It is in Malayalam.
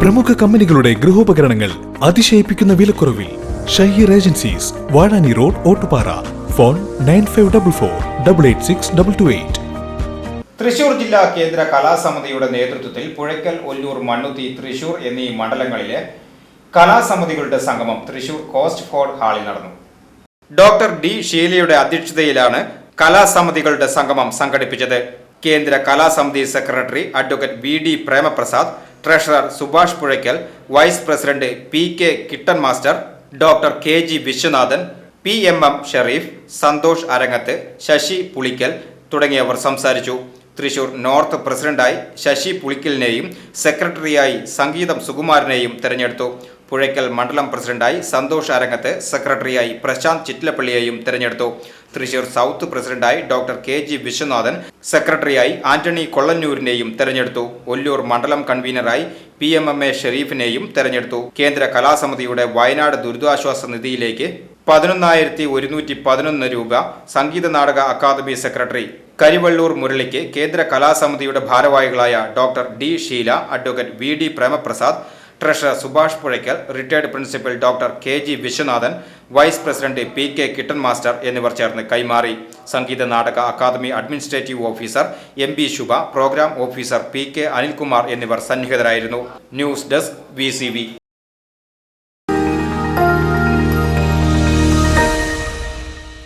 പ്രമുഖ കമ്പനികളുടെ ഗൃഹോപകരണങ്ങൾ അതിശയിപ്പിക്കുന്ന വിലക്കുറവിൽ Shaheer agencies Vazhani road Ottupara. Phone nine five double four double eight six double two eight. Thrissur ജില്ലാ കേന്ദ്ര കലാസമിതിയുടെ നേതൃത്വത്തിൽ പുഴയ്ക്കൽ ഒല്ലൂർ മണ്ണുത്തി തൃശൂർ എന്നീ മണ്ഡലങ്ങളിലെ കലാസമിതികളുടെ സംഗമം തൃശൂർ കോസ്റ്റ് ഫോർഡ് ഹാളിൽ നടന്നു. ഡോക്ടർ ഡി ഷീലയുടെ അധ്യക്ഷതയിലാണ് കലാസമിതികളുടെ സംഗമം സംഘടിപ്പിച്ചത്. കേന്ദ്ര കലാസമിതി secretary advocate V D Premaprasad treasurer Subhash Puzhakkal vice president P K Kittan master doctor K G Viswanathan P M M Shereef Santhosh Arangath Sasi Pulikkal തുടങ്ങിയവർ സംസാരിച്ചു. തൃശൂർ നോർത്ത് പ്രസിഡന്റായി ശശി പുളിക്കലിനെയും സെക്രട്ടറിയായി സംഗീതം സുകുമാരനെയും തെരഞ്ഞെടുത്തു. പുഴയ്ക്കൽ മണ്ഡലം പ്രസിഡന്റായി സന്തോഷ് അരങ്ങത്ത് സെക്രട്ടറിയായി പ്രശാന്ത് ചിറ്റിലപ്പള്ളിയെയും തെരഞ്ഞെടുത്തു. തൃശൂർ സൗത്ത് പ്രസിഡന്റായി ഡോക്ടർ കെ ജി വിശ്വനാഥൻ സെക്രട്ടറിയായി ആന്റണി കൊള്ളന്നൂരിനെയും തെരഞ്ഞെടുത്തു. ഒല്ലൂർ മണ്ഡലം കൺവീനറായി പി എം എം എ ഷെരീഫിനെയും തെരഞ്ഞെടുത്തു. കേന്ദ്ര കലാസമിതിയുടെ വയനാട് ദുരിതാശ്വാസ നിധിയിലേക്ക് പതിനൊന്നായിരത്തി ഒരുന്നൂറ്റി പതിനൊന്ന് രൂപ സംഗീത നാടക അക്കാദമി സെക്രട്ടറി കരിവള്ളൂർ മുരളിക്ക് കേന്ദ്ര കലാസമിതിയുടെ ഭാരവാഹികളായ doctor D Sheela advocate V D Premaprasad treasurer Subhash Puzhakkal retired principal doctor K G Viswanathan vice president P K Kittan master എന്നിവർ ചേർന്ന് കൈമാറി. Sangeetha Nataka academy administrative officer M B Shubha program officer P K Anilkumar എന്നിവർ സന്നിഹിതരായിരുന്നു. News desk V.